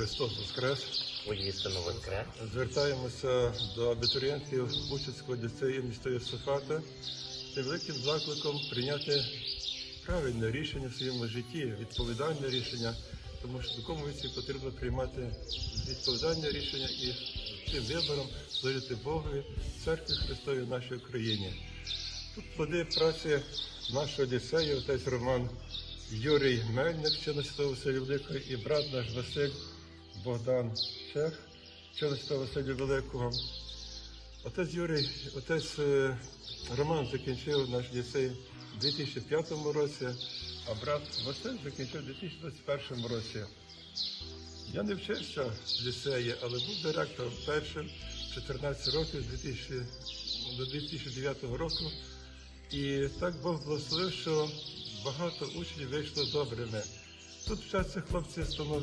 Христос Воскрес! Воістину воскрес. Звертаємося до абітурієнтів Бучицького ліцею міста Йосифата з великим закликом прийняти правильне рішення в своєму житті, відповідальне рішення, тому що в такому віці потрібно приймати відповідальне рішення і цим вибором служити Богові, церкві Христові в нашій Україні. Тут плоди праці нашого ліцею, отець Роман Юрій Мельник, вченості селі Великого, і брат наш Василь Богдан Чех, вченості Василю Великого. Отець Юрій, отець е, Роман закінчив наш ліцей у 2005 році, а брат Василь закінчив у 2021 році. Я не вчився в ліцеї, але був директором першим 14 років з 2000 до 2009 року. І так Бог благословив, що багато учнів вийшло добрими. Тут вчаться хлопці станов...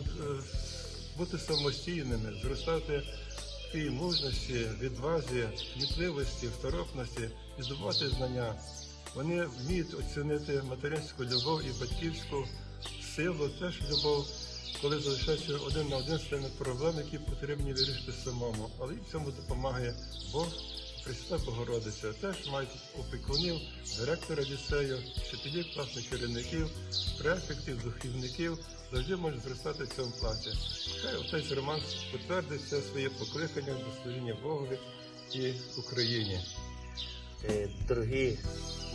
бути самостійними, зростати в тій мужності, відвазі, кмітливості, второпності і здобувати знання. Вони вміють оцінити материнську любов і батьківську силу, теж любов, коли залишається один на один з тими проблем, які потрібні вирішити самому. Але і в цьому допомагає Бог. Пресвята Богородиця теж мають опікунів, директора ліцею, вчителів, класних керівників, префектів, духовників, завжди можуть зростати в цьому платі. Хай отець Роман підтвердить це своє покликання до служіння Богові і Україні. Е, Дорогі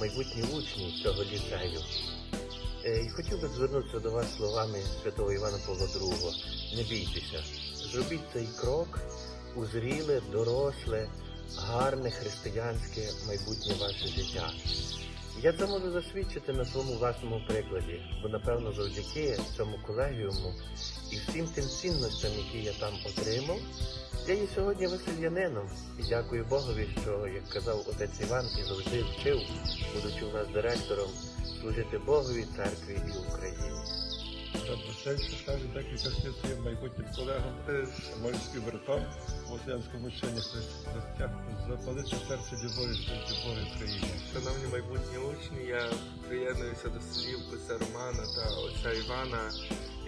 майбутні учні цього ліцею, е, хотів би звернутися до вас словами святого Івана Павла II. Не бійтеся, зробіть цей крок у зріле, доросле, гарне християнське майбутнє ваше життя. Я це можу засвідчити на своєму власному прикладі, бо напевно завдяки цьому колегіуму і всім тим цінностям, які я там отримав, я є сьогодні весельянином і дякую Богові, що, як казав отець Іван, і завжди вчив, будучи у нас директором, служити Богові, церкві і Україні. Ще каже декілька слів своїм майбутнім колегам, моїм співбратам у Ослянському вченні запалити серце любові любові Україні. Шановні майбутні учні, я приєднуюся до слів отця Романа та отця Івана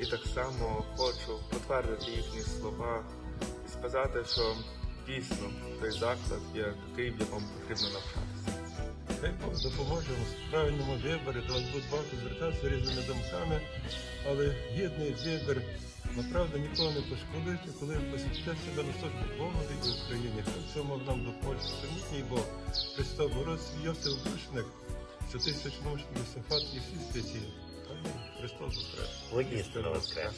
і так само хочу потвердити їхні слова і сказати, що дійсно той заклад є такий, в якому потрібно навчатися. Хай Бог допоможе вам в правильному виборі, до вас будуть багато звертатися різними думками, але гідний вибір направду нікого не пошкодуєте, коли ви посвятите себе на службу Богові і Україні. Хай цьому нам допоможе. Всемітній Бог, Христос, Борець, Йосиф Душник, святий свячномучний Йосифат і всі святі. Христос Воскрес. Воістину воскрес.